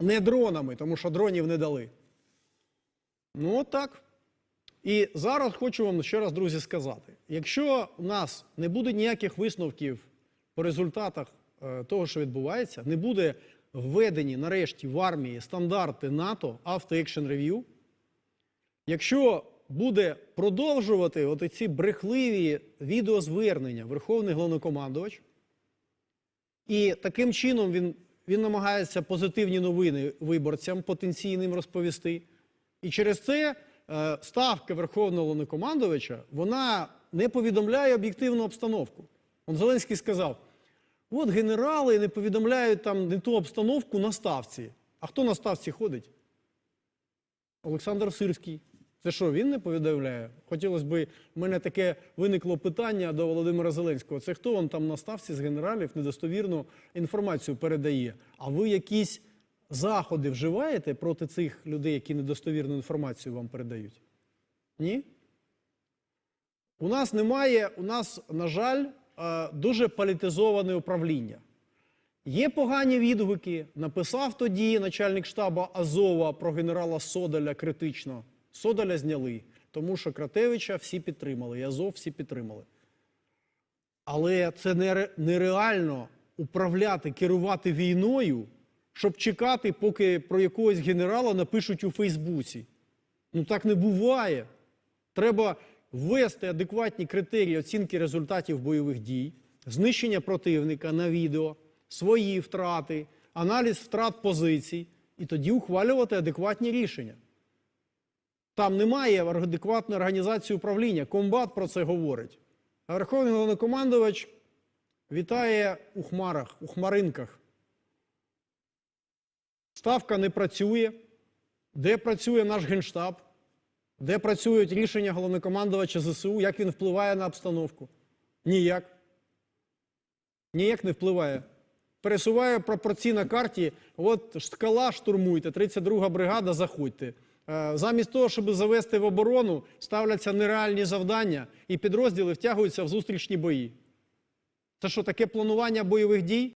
Не дронами, тому що дронів не дали. Ну, от так. І зараз хочу вам ще раз, друзі, сказати: якщо у нас не буде ніяких висновків по результатах е, того, що відбувається, не буде введені нарешті в армії стандарти НАТО Auto Action Review, якщо буде продовжувати от ці брехливі відеозвернення Верховний головнокомандувач, і таким чином він, він намагається позитивні новини виборцям потенційним розповісти. І через це е, ставка Верховного Головнокомандувача вона не повідомляє об'єктивну обстановку. Он Зеленський сказав: от генерали не повідомляють там не ту обстановку на ставці. А хто на ставці ходить? Олександр Сирський. Це що, він не повідомляє? Хотілося б, в мене таке виникло питання до Володимира Зеленського. Це хто вам там на ставці з генералів недостовірну інформацію передає? А ви якісь заходи вживаєте проти цих людей, які недостовірну інформацію вам передають? Ні? У нас немає, у нас, на жаль, е, дуже політизоване управління. Є погані відгуки. Написав тоді начальник штабу Азова про генерала Содаля критично. Содаля зняли, тому що Кратевича всі підтримали, і Азов всі підтримали. Але це нереально управляти, керувати війною, щоб чекати, поки про якогось генерала напишуть у Фейсбуці. Ну так не буває. Треба ввести адекватні критерії оцінки результатів бойових дій, знищення противника на відео, свої втрати, аналіз втрат позицій, і тоді ухвалювати адекватні рішення. Там немає адекватної організації управління. Комбат про це говорить. А Верховний головнокомандувач вітає у хмарах, у хмаринках. Ставка не працює. Де працює наш генштаб? Де працюють рішення головнокомандувача ЗСУ? Як він впливає на обстановку? Ніяк. Ніяк не впливає. Пересуває пропорції на карті. От скала штурмуйте, 32 бригада, заходьте. Е, Замість того, щоб завести в оборону, ставляться нереальні завдання, і підрозділи втягуються в зустрічні бої. Це що, таке планування бойових дій?